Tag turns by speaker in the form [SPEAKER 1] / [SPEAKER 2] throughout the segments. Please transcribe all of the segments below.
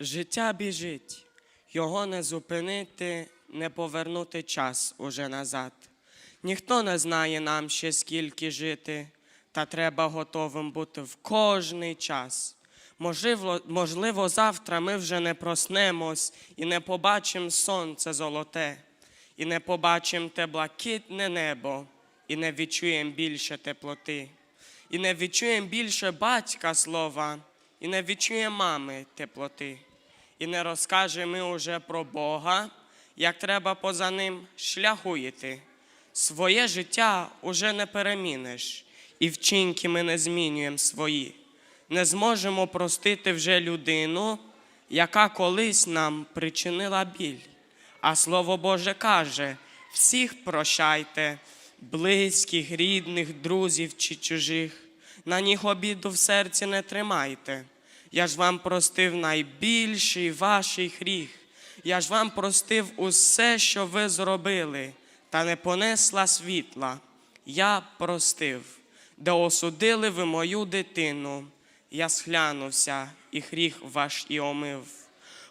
[SPEAKER 1] Життя біжить, його не зупинити, не повернути час уже назад. Ніхто не знає нам ще скільки жити, та треба готовим бути в кожний час. Можливо, можливо, завтра ми вже не проснемось і не побачимо сонце золоте, і не побачимо те блакитне небо, і не відчуємо більше теплоти, і не відчуємо більше батька слова, і не відчуємо мами теплоти, і не розкажемо ми уже про Бога, як треба поза ним шляху йти. Своє життя уже не переміниш, і вчинки ми не змінюємо свої. Не зможемо простити вже людину, яка колись нам причинила біль. А Слово Боже каже: всіх прощайте, близьких, рідних, друзів чи чужих. На них обіду в серці не тримайте. Я ж вам простив найбільший ваш гріх. Я ж вам простив усе, що ви зробили, та не понесла світла. Я простив, де осудили ви мою дитину. Я схлянувся, і гріх ваш і омив.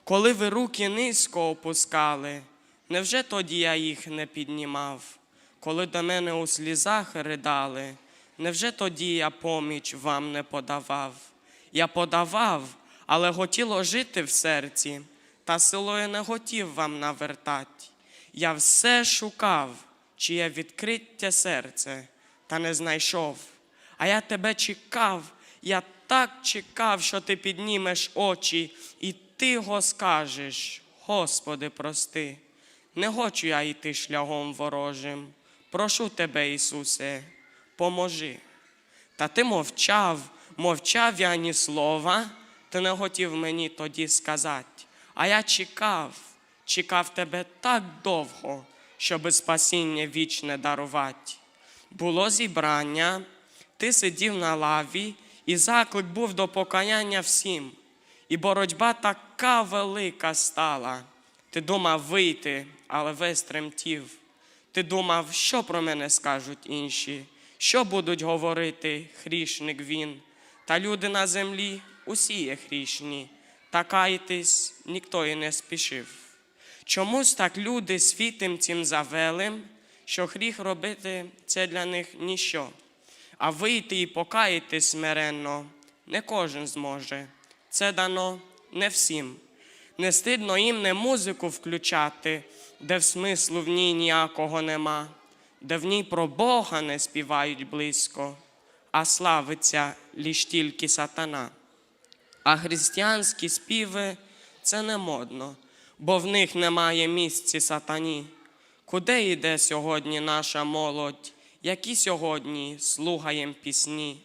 [SPEAKER 1] Коли ви руки низько опускали, невже тоді я їх не піднімав? Коли до мене у слізах ридали, невже тоді я поміч вам не подавав? Я подавав, але хотіло жити в серці, та силою не хотів вам навертать. Я все шукав, чиє відкриття серце, та не знайшов. А я тебе чекав, я так чекав, що ти піднімеш очі, і тихо скажеш, Господи, прости, не хочу я йти шляхом ворожим. Прошу тебе, Ісусе, поможи. Та ти мовчав, мовчав я ні слова, ти не хотів мені тоді сказати. А я чекав, чекав тебе так довго, щоби спасіння вічне дарувати. Було зібрання, ти сидів на лаві, і заклик був до покаяння всім. І боротьба така велика стала. Ти думав вийти, але весь тремтів. Ти думав, що про мене скажуть інші, що будуть говорити грішник він. Та люди на землі усі є грішні, та каятись ніхто і не спішив. Чомусь так люди світим цим завелим, що гріх робити це для них ніщо. А вийти і покаяти смиренно не кожен зможе. Це дано не всім. Не стидно їм не музику включати, де в смислу в ній ніякого нема, де в ній про Бога не співають близько, а славиться ліж тільки сатана. А християнські співи це не модно, бо в них немає місці сатані. Куди йде сьогодні наша молодь, які сьогодні слухаєм пісні?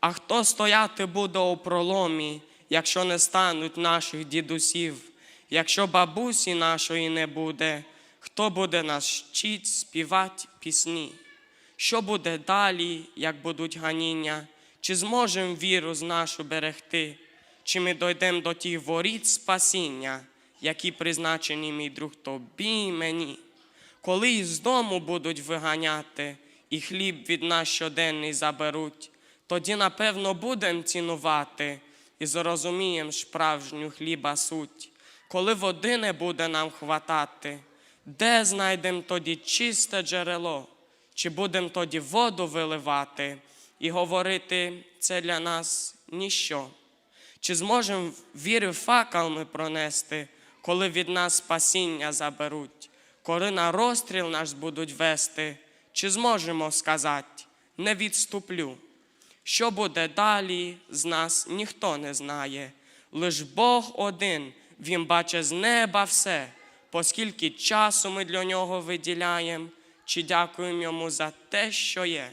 [SPEAKER 1] А хто стояти буде у проломі, якщо не стануть наших дідусів, якщо бабусі нашої не буде, хто буде нас вчить співати пісні? Що буде далі, як будуть ганіння? Чи зможемо віру з нашу берегти? Чи ми дійдемо до тих воріт спасіння, які призначені, мій друг, тобі і мені? Коли із дому будуть виганяти, і хліб від нас щоденний заберуть, тоді, напевно, будемо цінувати і зрозуміємо справжню хліба суть. Коли води не буде нам хватати, де знайдемо тоді чисте джерело? Чи будемо тоді воду виливати і говорити це для нас ніщо? Чи зможемо віри факел ми пронести, коли від нас спасіння заберуть, коли на розстріл наш будуть вести, чи зможемо сказати не відступлю? Що буде далі, з нас ніхто не знає, лиш Бог один, Він бачить з неба все, поскільки часу ми для нього виділяємо, чи дякуємо йому за те, що є.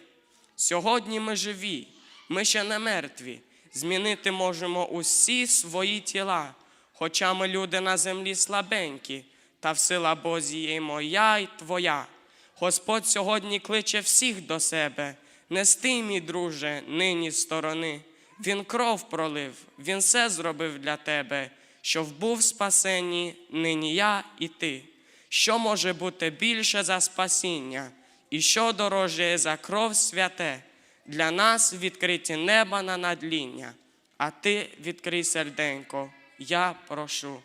[SPEAKER 1] Сьогодні ми живі, ми ще не мертві. Змінити можемо усі свої тіла, хоча ми люди на землі слабенькі, та в сила Божія є моя й твоя. Господь сьогодні кличе всіх до себе. Не стий, мій друже, нині сторони. Він кров пролив, він все зробив для тебе, щоб був спасенні нині я і ти. Що може бути більше за спасіння, і що дорожче за кров святе? Для нас відкриті неба на надління, а ти відкрий серденько я прошу.